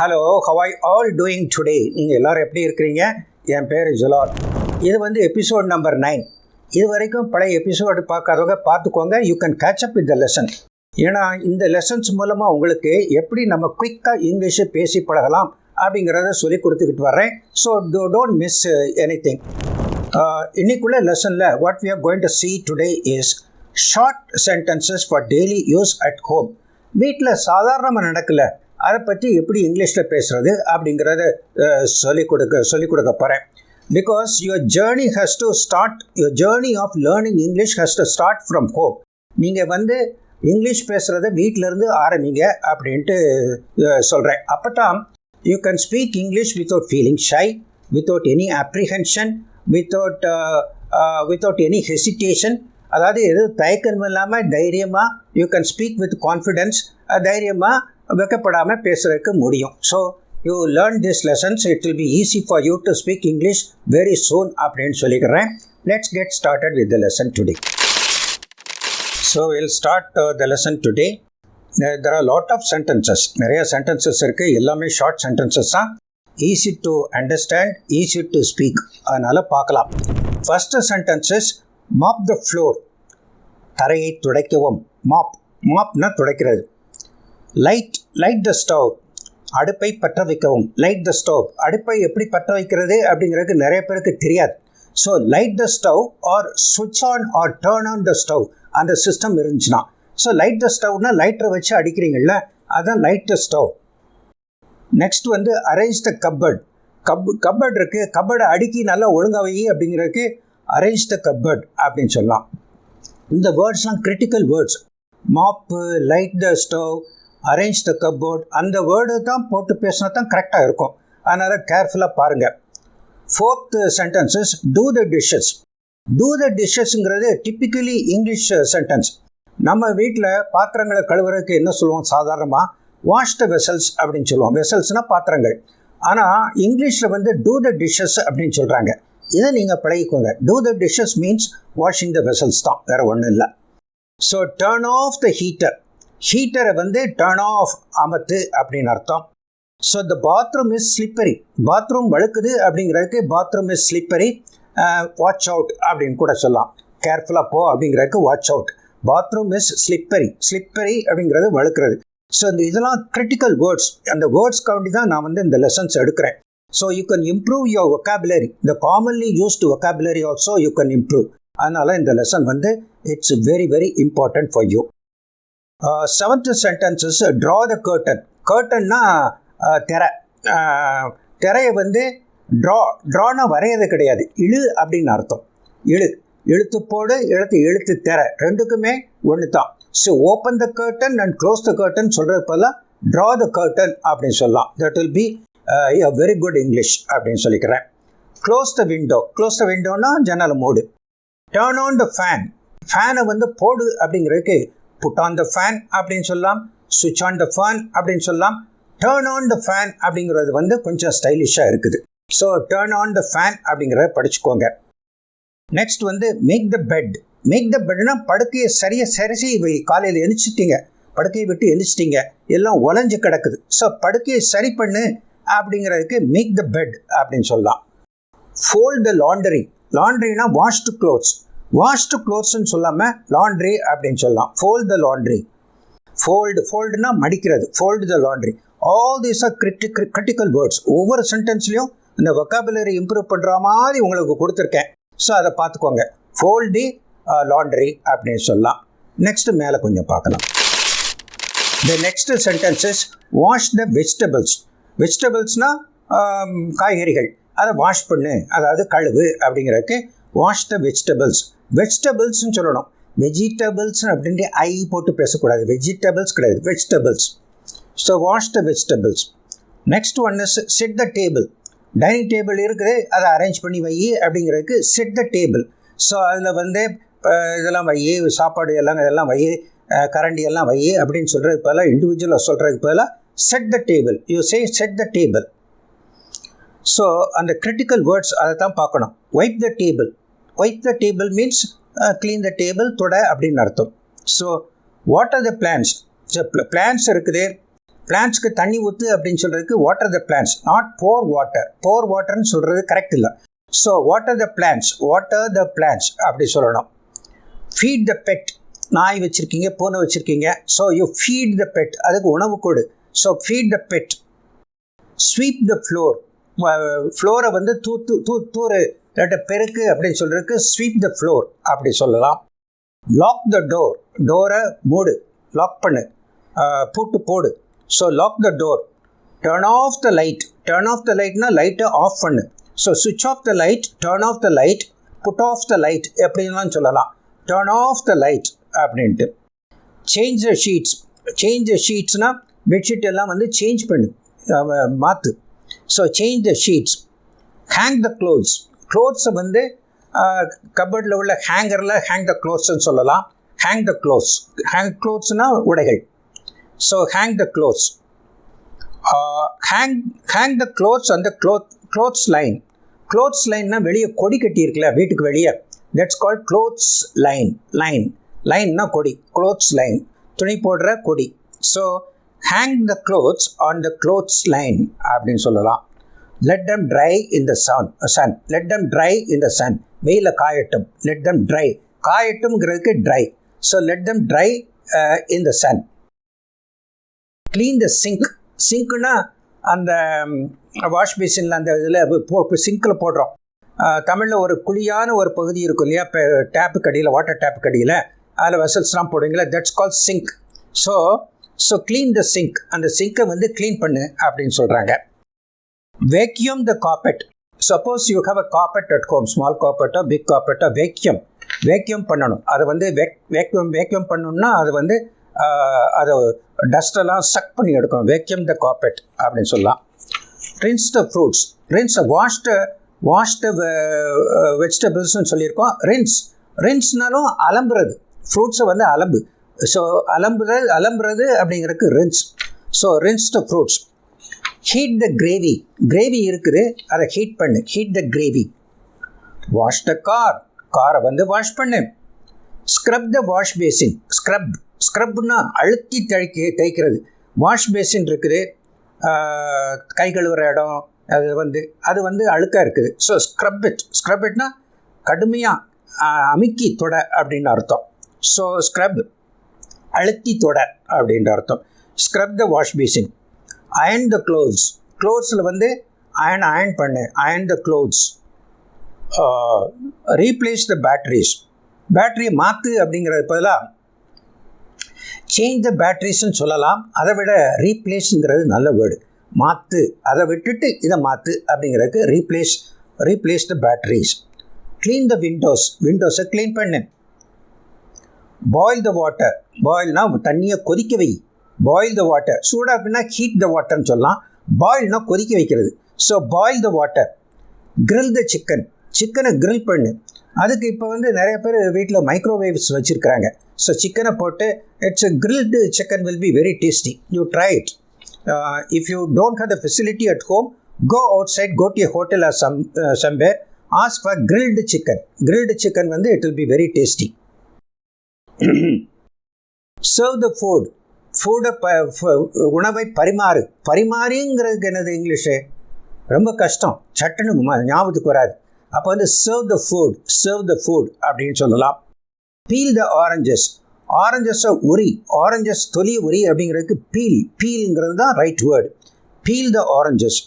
Hello how are you all doing today நீங்கள் எல்லோரும் எப்படி இருக்கிறீங்க? என் பேர் ஜுலால். இது வந்து எபிசோட் நம்பர் நைன் இது வரைக்கும் பழைய எபிசோடு பார்க்காதவங்க பார்த்துக்கோங்க. You can catch up with the lesson ஏன்னா இந்த லெசன்ஸ் மூலமாக உங்களுக்கு எப்படி நம்ம குயிக்காக இங்கிலீஷை பேசி பழகலாம் அப்படிங்கிறத சொல்லி கொடுத்துக்கிட்டு வர்றேன். So do don't miss anything இன்னைக்குள்ள லெசனில் what we are going to see today is short sentences for daily use at home வீட்டில் சாதாரணமாக நடக்கல. அதை பற்றி எப்படி இங்கிலீஷில் பேசுகிறது அப்படிங்கிறத சொல்லிக் கொடுக்க சொல்லிக் கொடுக்க போகிறேன் because your journey has to start your journey of learning English has to start from home நீங்கள் வந்து இங்கிலீஷ் பேசுகிறத வீட்டிலேருந்து ஆரம்பிங்க அப்படின்ட்டு சொல்கிறேன் அப்போ தான் you can speak English without feeling shy without any apprehension without without any hesitation அதாவது எது தயக்கம் இல்லாமல் தைரியமாக you can speak with confidence தைரியமாக வெக்கப்படாமல் பேசுகிறதுக்கு முடியும். So you learn this lessons it will be easy for you to speak English very soon அப்படின்னு சொல்லிக்கிறேன். Let's get started with the lesson today so will start the lesson today there are lot of sentences நிறைய sentences இருக்குது எல்லாமே short sentences தான். Easy to understand easy to speak அதனால் பார்க்கலாம். First sentences mop the floor தரையை துடைக்கவும். Mop மாப்னா துடைக்கிறது. லைட் லைட் த ஸ்டவ் அடுப்பை பற்ற வைக்கவும். லைட் த ஸ்டவ் அடுப்பை எப்படி பற்ற வைக்கிறது அப்படிங்கிறது நிறைய பேருக்கு தெரியாது. So light the stove or சுவிட்ச் on or turn on the stove அந்த சிஸ்டம் இருந்துச்சுன்னா. ஸோ லைட் த ஸ்டவ்னா லைட்டரை வச்சு அடிக்கிறீங்கள்ல அதுதான் லைட் த ஸ்டவ் நெக்ஸ்ட் வந்து arrange the cupboard cup cupboard இருக்குது கப்பர்டை அடுக்கி நல்லா ஒழுங்காக வை அப்படிங்கிறதுக்கு அரேஞ்ச் த கப்பர்ட் அப்படின்னு சொல்லலாம். இந்த வேர்ட்ஸ்லாம் critical words mop light the stove arrange the cupboard அந்த வேர்டு தான் போட்டு பேசினா தான் கரெக்டாக இருக்கும். அதனால் கேர்ஃபுல்லாக பாருங்கள் fourth sentences do the dishes do the டிஷ்ஷஸ்ங்கிறது typically English sentence நம்ம வீட்டில் பாத்திரங்களை கழுவுறதுக்கு என்ன சொல்லுவோம்? சாதாரணமாக வாஷ் த வெசல்ஸ் அப்படின்னு சொல்லுவோம். வெசல்ஸ்னால் பாத்திரங்கள். ஆனால் இங்கிலீஷில் வந்து டூ த டிஷ்ஷஸ் அப்படின்னு சொல்கிறாங்க இதை நீங்கள் பழகிக்கோங்க. Do the dishes means washing the vessels தான். வேறு ஒன்றும் இல்லை. So turn off the heater ஹீட்டரை வந்து டர்ன் ஆஃப் அமத்து அப்படின்னு அர்த்தம். So the bathroom is slippery bathroom வழுக்குது அப்படிங்கிறதுக்கு bathroom is slippery watch out அப்படின்னு கூட சொல்லலாம். கேர்ஃபுல்லாக போ அப்படிங்கிறதுக்கு watch out bathroom is slippery slippery அப்படிங்கிறது வழுக்கிறது. ஸோ இந்த இதெல்லாம் கிரிட்டிக்கல் வேர்ட்ஸ் அந்த வேர்ட்ஸ் கவுண்டி தான் நான் வந்து இந்த லெசன்ஸ் எடுக்கிறேன். So you can improve your vocabulary இந்த commonly used vocabulary also you can improve அதனால் இந்த லெசன் வந்து it's very very important for you seventh sentences draw the curtain கர்டன்னா திரை. Uh, திரையை வந்து ட்ரா ட்ரானா வரையது கிடையாது. இழு அப்படின்னு அர்த்தம். இழு. இழுத்து போடு எழுத்து எழுத்து திரை. ரெண்டுக்குமே ஒன்று தான் so open the curtain and close the curtain சொல்கிறது போல ட்ரா த கர்டன் அப்படின்னு சொல்லலாம். That will be a very good English அப்படின்னு சொல்லிக்கிறேன். Close the window close the விண்டோனா ஜன்னல் மூடு டேர்ன் ஆன் த ஃபேன் ஃபேனை வந்து போடு அப்படிங்கிறதுக்கு புட் ஆன் த ஃபேன் அப்படின்னு சொல்லலாம் சுவிட்ச் ஆன் த ஃபேன் அப்படின்னு சொல்லலாம் டேர்ன் ஆன் த ஃபேன் அப்படிங்கிறது வந்து கொஞ்சம் ஸ்டைலிஷாக இருக்குது. So turn on the fan அப்படிங்கிறத படிச்சுக்கோங்க. நெக்ஸ்ட் வந்து make the bed make the பெட்னா படுக்கையை சரியாக சரிசி வை காலையில் எழுச்சிட்டிங்க படுக்கையை விட்டு எழுந்திச்சிட்டிங்க எல்லாம் உலஞ்சு கிடக்குது. ஸோ படுக்கையை சரி பண்ணு அப்படிங்கிறதுக்கு மேக் த பெட் அப்படின்னு சொல்லலாம் ஃபோல்ட் த லாண்டரி லாண்ட்ரினா வாஷ்டு க்ளோத்ஸ் வாஷ்டு க்ளோத்ஸ்னு சொல்லாமல் லாண்ட்ரி அப்படின்னு சொல்லலாம். ஃபோல்ட் த லாண்ட்ரி ஃபோல்டு ஃபோல்டுனா மடிக்கிறது. Fold the laundry all these are criti critical words ஒவ்வொரு சென்டென்ஸ்லையும் இந்த வொக்காபுலரி இம்ப்ரூவ் பண்ணுற மாதிரி உங்களுக்கு கொடுத்துருக்கேன். ஸோ அதை பார்த்துக்கோங்க. ஃபோல்டி லாண்ட்ரி uh, அப்படின்னு சொல்லலாம். நெக்ஸ்ட்டு மேலே கொஞ்சம் பார்க்கலாம். The next sentences wash the vegetables வெஜிடபிள்ஸ்னால் காய்கறிகள். அதை வாஷ் பண்ணு. அதாவது கழுவு அப்படிங்கிறதுக்கு வாஷ் த வெஜிடபிள்ஸ் வெஜிடபிள்ஸ்னு சொல்லணும். வெஜிடபிள்ஸ் அப்படின்ட்டு ஐ போட்டு பேசக்கூடாது. வெஜிடபிள்ஸ் கிடையாது. Vegetables so wash the vegetables next one is set the table dining table இருக்குது. அதை அரேஞ்ச் பண்ணி வை அப்படிங்கிறதுக்கு செட் த டேபிள் ஸோ அதில் வந்து இதெல்லாம் வை. சாப்பாடு எல்லாம் இதெல்லாம் வை. கரண்டி எல்லாம் வை அப்படின்னு சொல்கிறதுக்கு பதிலாக இண்டிவிஜுவலாக சொல்கிறதுக்கு பதிலாக set the table you say set the table so அந்த கிரிட்டிக்கல் வேர்ட்ஸ் அதை தான் பார்க்கணும். Wipe the table wipe the table means clean the table தொட அப்படின்னு அர்த்தம். So water the plants plants இருக்குது. பிளான்ஸ்க்கு தண்ணி ஊற்று அப்படின்னு சொல்கிறதுக்கு water the plants not pour water pour வாட்டர்னு சொல்கிறது கரெக்ட் இல்லை. So water the plants water the plants அப்படி சொல்லணும். ஃபீட் த பெட் நாய் வச்சுருக்கீங்க பூனை வச்சுருக்கீங்க. So you feed the pet அதுக்கு உணவு கொடு. So feed the pet sweep the floor ஃப்ளோரை வந்து தூத்து தூ தூறு. இல்லாட்ட பெருக்கு அப்படின்னு சொல்கிறதுக்கு ஸ்வீப் த ஃப்ளோர் அப்படி சொல்லலாம். லாக் த டோர் டோரை மூடு லாக் பண்ணு. பூட்டு போடு. So lock the door turn off the light turn off the லைட்னா லைட்டை ஆஃப் பண்ணு. ஸோ சுவிட்ச் off the light turn off the light put off the light எப்படின்லாம் சொல்லலாம். டர்ன் ஆஃப் த லைட் அப்படின்ட்டு. Change the sheets change the ஷீட்ஸ்னால் bedsheet எல்லாம் வந்து change பண்ணு. மாற்று so change the sheets hang the clothes க்ளோத்ஸை வந்து கபர்டில் உள்ள ஹேங்கரில் ஹேங் த க்ளோத்ஸ்ன்னு சொல்லலாம். ஹேங் த க்ளோத்ஸ் ஹேங் க்ளோத்ஸ்னால் உடைகள். So hang the clothes hang hang the clothes அந்த க்ளோத் க்ளோத்ஸ் லைன் க்ளோத்ஸ் லைன்னா வெளியே கொடி கட்டியிருக்குல்ல வீட்டுக்கு வெளியே. That's call clothes line line லைன்னா கொடி க்ளோத்ஸ் லைன் துணி போடுற கொடி. So hang the clothes on the clothes line அப்படின்னு சொல்லலாம். Let them dry in the sun sun let them dry in the sun வெயில காயட்டும். Let them dry காயட்டும்ங்கிறதுக்கு dry so let them dry in the sun clean the sink சிங்க்னா அந்த um, wash பேசினில் அந்த இதில் single போடுறோம். தமிழில் ஒரு குழியான ஒரு பகுதி இருக்கும் இல்லையா? இப்போ டேப்பு கடியில் வாட்டர் டேப்பு கடியில். அதில் வெசல்ஸ்லாம் போடுவீங்களா? That's call sink so so clean the sink அந்த சிங்கை வந்து க்ளீன் பண்ணு அப்படின்னு சொல்கிறாங்க vacuum the carpet suppose you have a carpet at home small காப்பெட்டோ big காப்பெட்டோ வேக்யூம் வேக்யூம் பண்ணணும். அதை வந்து வேக் வேக்யூம் வேக்யூம் பண்ணணும்னா அது வந்து அதை டஸ்டெல்லாம் சக் பண்ணி எடுக்கணும். வேக்யூம் த காப்பெட் அப்படின்னு சொல்லலாம். Rinse the fruits rinse washed washed வெஜிடபிள்ஸ்னு சொல்லியிருக்கோம். ரின்ஸ் ரின்ஸ்னாலும் அலம்புறது. ஃப்ரூட்ஸை வந்து அலம்பு. ஸோ அலம்புறது அலம்புறது அப்படிங்கிறதுக்கு rinse so rinse the fruits heat the gravy gravy இருக்குது அதை ஹீட் பண்ணு. Heat the gravy wash the car காரை வந்து வாஷ் பண்ணு. Scrub the wash basin scrub ஸ்க்ரப்னா அழுத்தி தைக்க தைக்கிறது வாஷ் பேசின் இருக்குது. கை கழுவுற இடம் அது வந்து அது வந்து அழுக்காக இருக்குது. ஸோ ஸ்க்ரப் இட் ஸ்க்ரப் இட்னா கடுமையாக அமுக்கி தொட அப்படின்னு அர்த்தம். ஸோ ஸ்க்ரப் அழுத்தி தொட அப்படின்ற அர்த்தம். Scrub the wash basin iron the clothes க்ளோத்ஸில் வந்து அயன் அயன் பண்ணு. Iron the clothes replace the batteries பேட்டரியை மாற்று அப்படிங்கிறது பதிலாக சேஞ்ச் த பேட்ரிஸ்ன்னு சொல்லலாம். அதை விட ரீப்ளேஸுங்கிறது நல்ல வேர்டு மாற்று அதை விட்டுட்டு இதை மாற்று அப்படிங்கிறதுக்கு replace replace the batteries clean the windows விண்டோஸை clean பண்ணு. பாயில் த வாட்டர் பாயில்னால் தண்ணியை கொதிக்க வை. பாயில் த வாட்டர் சூடாக்குன்னா ஹீட் த வாட்டர்னு சொல்லலாம். பாயில்னா கொதிக்க வைக்கிறது. So boil the water grill the chicken சிக்கனை கிரில் பண்ணு. அதுக்கு இப்போ வந்து நிறைய பேர் வீட்டில் மைக்ரோவேவ்ஸ் வச்சுருக்கிறாங்க. ஸோ சிக்கனை போட்டு it's grilled chicken will be very tasty you try it if you don't have the facility at home go outside go to hotel or some somewhere ask for grilled chicken grilled chicken வந்து it will be very tasty serve the food ஃபுட்டை ப ஃப- உணவை பரிமாறு. பரிமாறிங்கிறதுக்கு என்னது English ரொம்ப கஷ்டம். சட்டுன்னு ஞாபகத்துக்கு வராது. அப்போ வந்து serve the food serve the food அப்படின்னு சொல்லலாம். பீல் த ஆரஞ்சஸ் ஆரஞ்சஸை உரி ஆரஞ்சஸ் தொலி உரி அப்படிங்கிறதுக்கு பீல் பீல்ங்கிறது தான் right word peel the oranges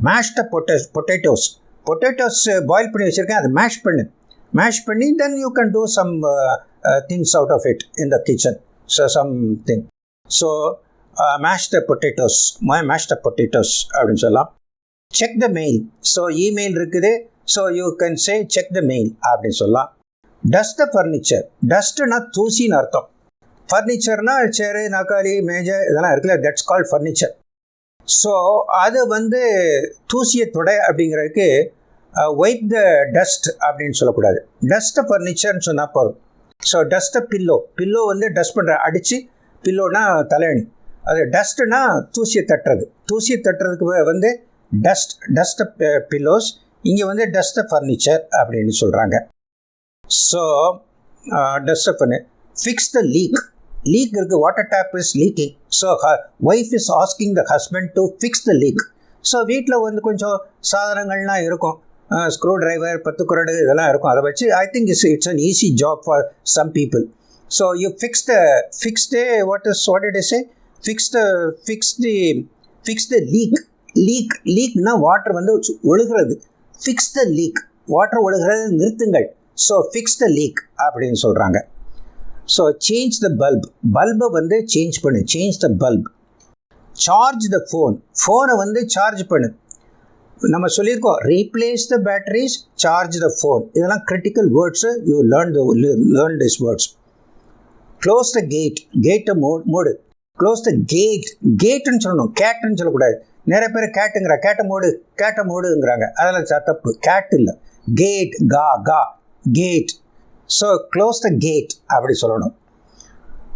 mash the pota potatoes potatoes boil பண்ணி வச்சுருக்கேன் அதை மேஷ் பண்ணு. மேஷ் பண்ணி then you can do some things out of it in the kitchen so something so mash the potatoes mash the potatoes அப்படின்னு சொல்லலாம். Check the mail so email இருக்குது. So you can say check the mail அப்படின்னு சொல்லலாம். Dust த furniture டஸ்ட்னா தூசின்னு அர்த்தம். ஃபர்னிச்சர்னா சேரு நாக்காளி major இதெல்லாம் இருக்குல்ல that's called furniture so அது வந்து தூசியை தொடை அப்படிங்கிறதுக்கு ஒயிட் த டஸ்ட் அப்படின்னு சொல்லக்கூடாது. டஸ்ட் ஃபர்னிச்சர்னு சொன்னால் போதும். ஸோ டஸ்ட் பில்லோ பில்லோ வந்து டஸ்ட் பண்ணுற அடித்து பில்லோனா தலையணி. அது டஸ்ட்னா தூசியை தட்டுறது. தூசியை தட்டுறதுக்கு வந்து டஸ்ட் டஸ்ட் பில்லோஸ் இங்கே வந்து டஸ்ட் ஃபர்னிச்சர் அப்படின்னு சொல்கிறாங்க ஸோ டஸ்ட் பண்ணு. ஃபிக்ஸ் த லீக் லீக் இருக்குது water tap is leaking so wife is asking the husband to fix the leak so வீட்டில் வந்து கொஞ்சம் சாதனங்கள்லாம் இருக்கும். ஸ்க்ரூ டிரைவர் பத்து குரடு இதெல்லாம் இருக்கும். அதை வச்சு I think it's it's an easy job for some people so you fix the fix day what is what did I say? Fix the fix the fix the leak leak லீக்னா water வந்து ஒழுகிறது. Fix the leak water ஒழுகிறது நிறுத்துங்கள். So fix the league அப்படின்னு சொல்கிறாங்க so change the bulb பல்பை வந்து change பண்ணு. Change the bulb charge the phone ஃபோனை வந்து சார்ஜ் பண்ணு. நம்ம சொல்லியிருக்கோம் replace the batteries charge the phone இதெல்லாம் critical words you learn the learn this words close the gate கேட்டை மோ மூடு. க்ளோஸ் த கேட் கேட்டுன்னு சொல்லணும். கேட்டுன்னு சொல்லக்கூடாது. நிறைய பேர் கேட்டுங்கிற கேட்ட மூடு. கேட்ட மூடுங்கிறாங்க. அதில் தப்பு. கேட் இல்லை. கேட் கா கா gate so close the gate அப்படி சொல்லணும்.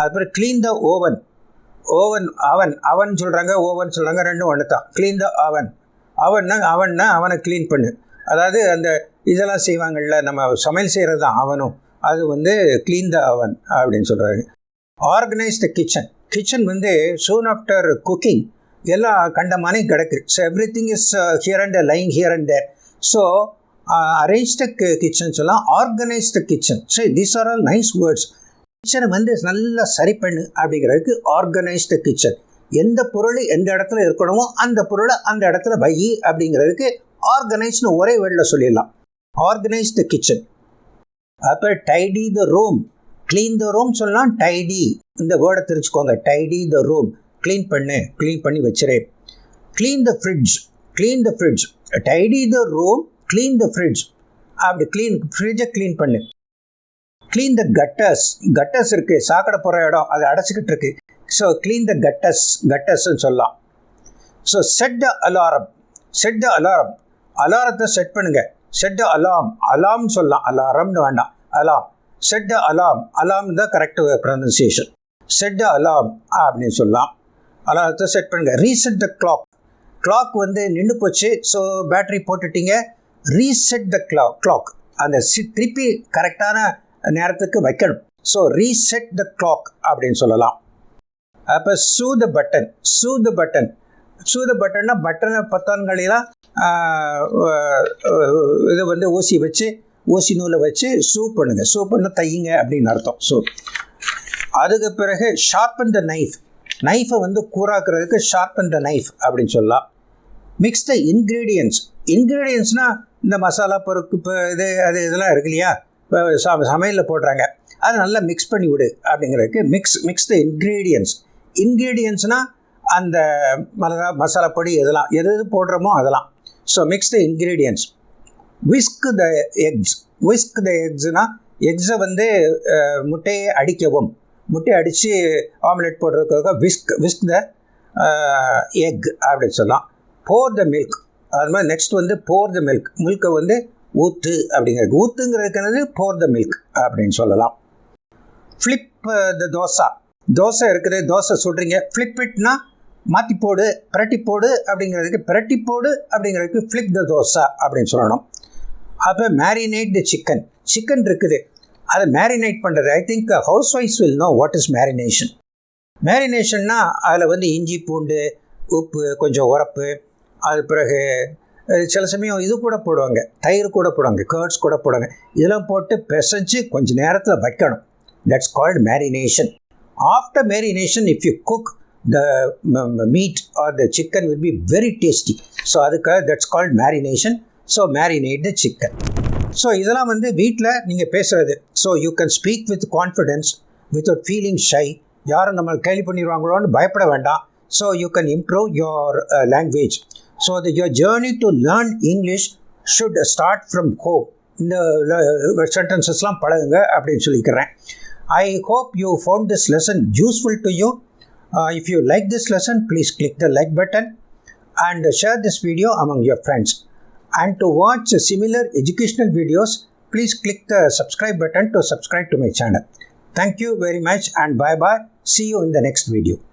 அதுபோல் க்ளீன் த ஓவன் ஓவன் அவன் அவன் சொல்கிறாங்க ஓவன் சொல்கிறாங்க ரெண்டும் ஒன்று தான் க்ளீன் த அவன் அவன்னா அவன்னா அவனை க்ளீன் பண்ணு. அதாவது அந்த இதெல்லாம் செய்வாங்கள்ல நம்ம சமையல் செய்கிறது தான் அவனும். அது வந்து க்ளீன் த அவன் அப்படின்னு சொல்கிறாரு ஆர்கனைஸ் த கிச்சன் கிச்சன் வந்து சூன் ஆஃப்டர் குக்கிங் எல்லாம் கண்டமானே கிடக்கு. So everything is here and lying here and there so arrange the kitchen சொல்லலாம் organise the kitchen so these are all nice words கிச்சனை வந்து நல்லா சரி பண்ணு அப்படிங்கிறதுக்கு ஆர்கனைஸ் த கிச்சன் எந்த பொருள் எந்த இடத்துல இருக்கணுமோ அந்த பொருளை அந்த இடத்துல வை அப்படிங்கிறதுக்கு ஆர்கனைஸ்னு ஒரே வேர்டில் சொல்லிடலாம். ஆர்கனைஸ் த கிச்சன் அப்போ tidy the room clean the room சொல்லலாம் டைடி இந்த வேர்டை தெரிஞ்சுக்கோங்க. டைடி த ரூம் க்ளீன் பண்ணு. க்ளீன் பண்ணி வச்சிரு. Clean the fridge clean the fridge tidy the room clean the fridge அப்படி க்ளீன் ஃப்ரிட்ஜை க்ளீன் பண்ணு. க்ளீன் த கட்டர்ஸ் கட்டர்ஸ் இருக்குது சாக்கடை போகிற இடம். அதை அடைச்சிக்கிட்டு இருக்கு. ஸோ க்ளீன் த கட்டஸ் கட்டஸ்ன்னு சொல்லலாம். So set the alarm set the alarm அலாரத்தை செட் பண்ணுங்கள் செட் அலாம் அலாம் அலாம்னு சொல்லலாம் அலாரம்னு வேண்டாம். அலாம் ஷெட் அலாம் அலாம் தான் கரெக்ட் ப்ரொனன்சியேஷன் செட் அலாம் அப்படின்னு சொல்லலாம். அலாரத்தை செட் பண்ணுங்கள் ரீசெட் த கிளாக் கிளாக் வந்து நின்று போச்சு. ஸோ பேட்டரி போட்டுட்டீங்க. ரீசெட் த கிளா கிளாக் அந்த சி திருப்பி கரெக்டான நேரத்துக்கு வைக்கணும். ஸோ ரீசெட் த கிளாக் அப்படின்னு சொல்லலாம். அப்போ சூ த பட்டன் சூ த பட்டன் சூ த பட்டன்னா பட்டனை பத்தான்களெல்லாம் இதை வந்து ஊசி வச்சு ஊசி நூலை வச்சு சூப் பண்ணுங்கள் சூப் பண்ண தையுங்க அப்படின்னு அர்த்தம். சூப் அதுக்கு பிறகு ஷார்பன் த நைஃப் நைஃபை வந்து கூறாக்குறதுக்கு ஷார்பன் த நைஃப் அப்படின்னு சொல்லலாம். மிக்ஸ் த இன்க்ரீடியன்ஸ் இன்க்ரீடியன்ஸ்னால் இந்த மசாலா பொருக்கு இப்போ இது அது இதெல்லாம் இருக்கு இல்லையா? ச சமையலில் போடுறாங்க. அதை நல்லா மிக்ஸ் பண்ணி விடு அப்படிங்கிறதுக்கு மிக்ஸ் மிக்ஸ் த இன்க்ரீடியன்ஸ் இன்க்ரீடியன்ஸ்னால் அந்த மிளகா மசாலா பொடி இதெல்லாம் எது எது போடுறோமோ அதெல்லாம். So mix the ingredients whisk the eggs whisk the எக்ஸ்னால் எக்ஸை வந்து முட்டையை அடிக்கவும். முட்டையை அடித்து ஆம்லெட் போடுறதுக்காக விஸ்க் விஸ்க் த எக் அப்படின்னு சொல்லலாம். போர் த மில்க் அது மாதிரி நெக்ஸ்ட் வந்து போர் த மில்க் மில்கை வந்து ஊற்று அப்படிங்கிறது ஊற்றுங்கிறதுக்கானது போர் த மில்க் அப்படின்னு சொல்லலாம். ஃப்ளிப் த தோசா. தோசை இருக்குது. தோசை சுடுறீங்க. ஃப்ளிப் இட்னா மாற்றி போடு பிரட்டி போடு அப்படிங்கிறதுக்கு பிரட்டி போடு அப்படிங்கிறதுக்கு ஃப்ளிக் த தோசா அப்படின்னு சொல்லணும். அப்போ மேரினேட் த சிக்கன் சிக்கன் இருக்குது. அதை மேரினேட் பண்ணுறது ஐ திங்க் ஹவுஸ் wife's will know what is marination மேரினேஷன்னா அதில் வந்து இஞ்சி பூண்டு உப்பு கொஞ்சம் உரப்பு அது பிறகு சில சமயம் இது கூட போடுவாங்க. தயிர் கூட போடுவாங்க. கேர்ட்ஸ் கூட போடுவாங்க. இதெல்லாம் போட்டு பிசைஞ்சு கொஞ்சம் நேரத்தில் வைக்கணும். That's called marination after marination if you cook the meat or the chicken will be very tasty so அதுக்காக that's called marination so marinate the chicken so இதெல்லாம் வந்து வீட்டில் நீங்கள் பேசுகிறது so you can speak with confidence without feeling shy யாரும் நம்மளை கேள்வி பண்ணிடுவாங்களோன்னு பயப்பட வேண்டாம். So you can improve your language so the your journey to learn English should start from hope இந்த சென்டென்சஸ்லாம் பழகுங்க அப்படின்னு சொல்லிக்கிறேன். I hope you found this lesson useful to you Uh, if you like this lesson, please click the like button and share this video among your friends. And to watch similar educational videos, please click the subscribe button to subscribe to my channel. Thank you very much and bye bye. See you in the next video.